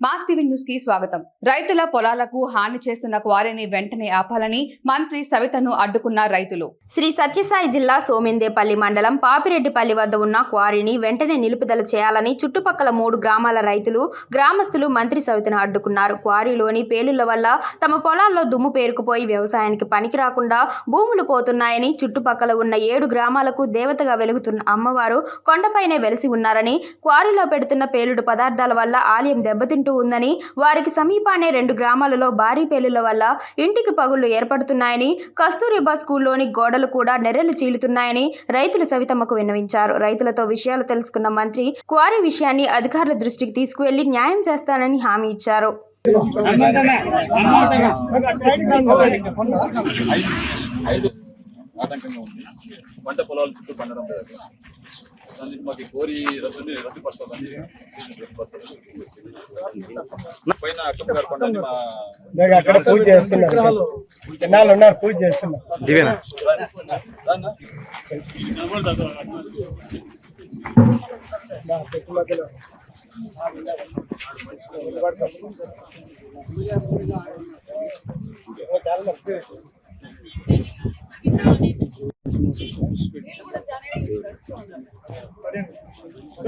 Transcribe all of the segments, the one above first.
Mass TV న్యూస్కి స్వాగతం. రైతుల పొలాలకు హాని చేస్తున్న క్వారీని వెంటనే ఆపాలని మంత్రి సవితను అడ్డుకున్న రైతులు. శ్రీ సత్యసాయి జిల్లా సోమిందేపల్లి మండలం పాపిరెడ్డిపల్లి వద్ద ఉన్న క్వారీని వెంటనే నిలుపుదల చేయాలని చుట్టుపక్కల మూడు గ్రామాల రైతులు గ్రామస్తులు మంత్రి సవితను అడ్డుకున్నారు. క్వారీలోని పేలుళ్ళ వల్ల తమ పొలాల్లో దుమ్ము పేరుకుపోయి వ్యవసాయానికి పనికి రాకుండా భూములు పోతున్నాయని చుట్టుపక్కల ఉన్న ఏడు గ్రామాలకు దేవతగా వెలుగుతున్న అమ్మవారు కొండపైనే వెలిసి ఉన్నారని క్వారీలో పెడుతున్న పేలుడు పదార్థాల వల్ల ఆలయం దెబ్బతింటు ఉందని వారికి సమీపానే రెండు గ్రామాలలో భారీ పేలుల వల్ల ఇంటికి పగుళ్ళు ఏర్పడుతున్నాయని కస్తూరిబా స్కూల్లోని గోడలు కూడా నెర్రెలు చీలుతున్నాయని రైతులు సవితమ్మకు విన్నవించారు రైతులతో విషయాలు తెలుసుకున్న మంత్రి క్వారీ విషయాన్ని అధికారుల దృష్టికి తీసుకువెళ్ళి న్యాయం చేస్తానని హామీ ఇచ్చారు ఐదు ఆటంకంగా ఉంది. పంట పొలాలు చుట్టూ పండడం లేదు దానికి మాకు కోరి రద్దు రద్దుపరచాలని పైన అక్కడ గారు పంటని మా నేను అక్కడ పూజ చేస్తున్నారు. జనాలు ఉన్నారు పూజ చేస్తున్నారు. చాలా మంది ఇప్పటి నడుస్తానే ఉంది కదా, ఇప్పుడు కూడా హైకోర్టులో నడుస్తానే ఉంది కదా. అదే ప్రయత్నం చేస్తాం వాళ్ళు నిలబెట్టలేదు ఎన్నిసార్లు పోయినా కూడా బాగా నిలిచారు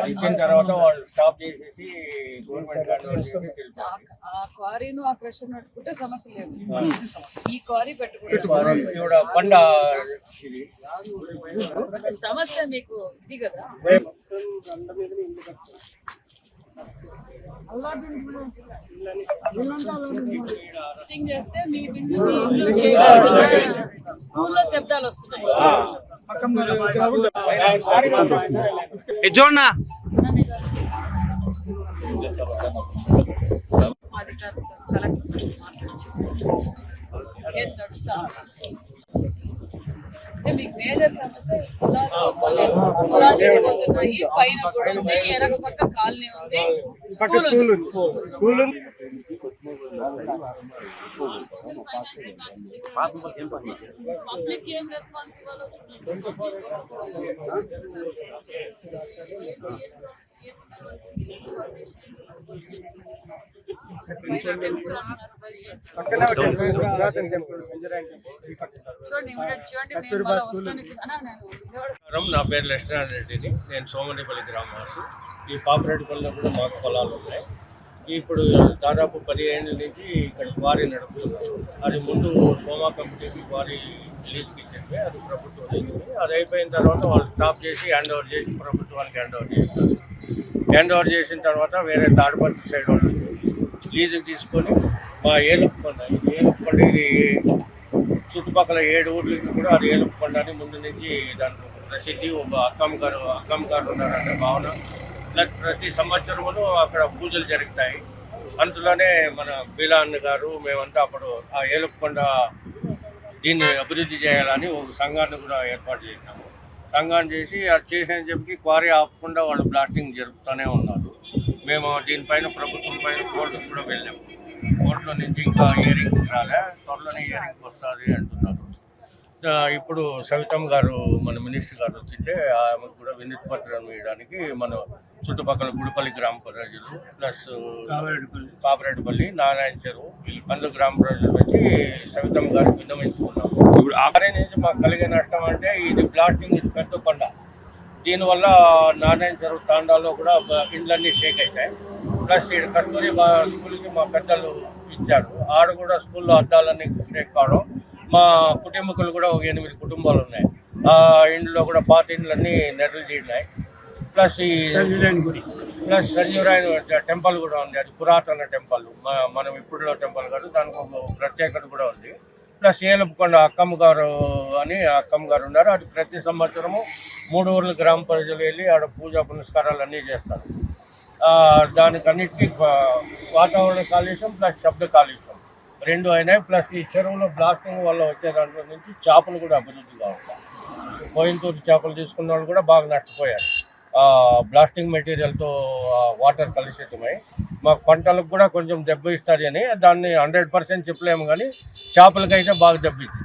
అది ఇచ్చిన తర్వాత వాళ్ళు స్టాప్ చేసేసి గవర్నమెంట్ గార్డ్ ఆ క్వారీను ఆ ప్రెషర్ నట్టుకుంటే సమస్య లేదు. ఈ క్వారీ పెట్టుకుంటే పండ సమస్య మీకు ఇది కదా. చేస్తే మీ బిల్లు మీ ఇంట్లో చేయగలరు స్కూల్లో శబ్దాలు వస్తున్నాయి. పక్కన మీకు మేజర్ సమస్య పైన కూడా ఉంది పక్క కాలనీ ఉంది స్కూల్ స్కూల్ పబ్లిక్ ఏం రెస్పాన్సిబుల్ నా పేరు లక్ష్మీనారాయణ రెడ్డిని నేను సోమనిపల్లి గ్రామవాసి. ఈ పాపిరెడ్డిపల్లిలో కూడా మాకు పొలాలు ఉన్నాయి. ఇప్పుడు దాదాపు పదిహేను నుంచి ఇక్కడ క్వారీ నడుపుతున్నారు అది ముందు సోమా కంపెనీకి క్వారీ రిలీజ్కి ఇచ్చింది అది ప్రభుత్వం ఇచ్చింది అది అయిపోయిన తర్వాత వాళ్ళు స్టాప్ చేసి హ్యాండ్ ఓవర్ చేసి ప్రభుత్వానికి హ్యాండ్ ఓవర్ చేస్తారు హ్యాండ్ ఓవర్ చేసిన తర్వాత వేరే తాడిపత్రి సైడ్ వాళ్ళు లీజుకి తీసుకొని మా ఏలుపుకొండ ఏలుపుకొండ ఇది చుట్టుపక్కల ఏడు ఊర్లకి కూడా అది ఏలుపుకొండ అని ముందు నుంచి దానికి ప్రసిద్ధి ఒక అక్కమ్మ గారు అక్కమ్మ గారు ఉన్నారంటే భావన. ప్రతి సంవత్సరమును అక్కడ పూజలు జరుగుతాయి. అందులోనే మన బీలాన్ గారు మేమంతా అప్పుడు ఆ ఏలుపుకొండ దీన్ని అభివృద్ధి చేయాలని ఒక సంఘాన్ని కూడా ఏర్పాటు చేసినాము. సంఘాన్ని చేసి అది చేసిన చెప్పి క్వారీ ఆపకుండా వాళ్ళు బ్లాస్టింగ్ జరుపుతూనే ఉన్నారు. మేము దీనిపైన ప్రభుత్వం పైన కోర్టుకు కూడా వెళ్ళాము. కోర్టులో నుంచి ఇంకా ఇయరింగ్ రాలే. త్వరలోనే ఇయరింగ్ వస్తుంది అంటున్నారు. ఇప్పుడు సవితమ్మ గారు మన మినిస్టర్ గారు వచ్చింటే ఆమెకు కూడా వినతి పత్రం ఇవ్వడానికి మన చుట్టుపక్కల గుడిపల్లి గ్రామ ప్రజలు ప్లస్ పాపరెడ్డిపల్లి నారాయణ చెరువు ఈ పనులు గ్రామ ప్రజలు వచ్చి సవితమ్మ గారికి విన్నవించుకున్నాం ఇప్పుడు ఆఖరి నుంచి మాకు కలిగే నష్టం అంటే ఇది బ్లాస్టింగ్ ఇది పెద్ద కొండ దీనివల్ల నారాయణ చెరువు తాండాలో కూడా ఇండ్లన్నీ షేక్ అవుతాయి ప్లస్ ఇక్కడ కస్తూరి స్కూల్కి మా పెద్దలు ఇచ్చారు. ఆడ కూడా స్కూల్లో అద్దాలన్నీ షేక్ కావడం. మా కుటుంబకులు కూడా ఒక ఎనిమిది కుటుంబాలు ఉన్నాయి. ఆ ఇండ్లో కూడా పాత ఇండ్లన్నీ నెర్రలు చేరినాయి ప్లస్ ఈ ప్లస్ సంజీవరాయన టెంపుల్ కూడా ఉంది. అది పురాతన టెంపుల్. మనం ఇప్పుడులో టెంపుల్ కాదు దానికి ఒక ప్రత్యేకత కూడా ఉంది. ప్లస్ ఏలుపుకొండ అక్కమ్మ గారు అని అక్కమ్మ గారు ఉన్నారు. అది ప్రతి సంవత్సరము మూడు ఊర్ల గ్రామ ప్రజలు వెళ్ళి ఆడ పూజా పునస్కారాలు అన్నీ చేస్తారు. దానికన్నిటికీ వాతావరణ కాలుష్యం ప్లస్ శబ్ద కాలుష్యం. రెండు అయినాయి ప్లస్ ఈ చెరువులో బ్లాస్టింగ్ వల్ల వచ్చే దాంట్లో నుంచి చేపలు కూడా అభివృద్ధి కావాలి కోయంతూరు చేపలు తీసుకున్న వాళ్ళు కూడా బాగా నష్టపోయారు. బ్లాస్టింగ్ మెటీరియల్తో వాటర్ కలుషితమై మాకు పంటలకు కూడా కొంచెం దెబ్బ ఇస్తుంది అని దాన్ని హండ్రెడ్ పర్సెంట్ చెప్పలేము కానీ చేపలకైతే బాగా దెబ్బ ఇచ్చింది.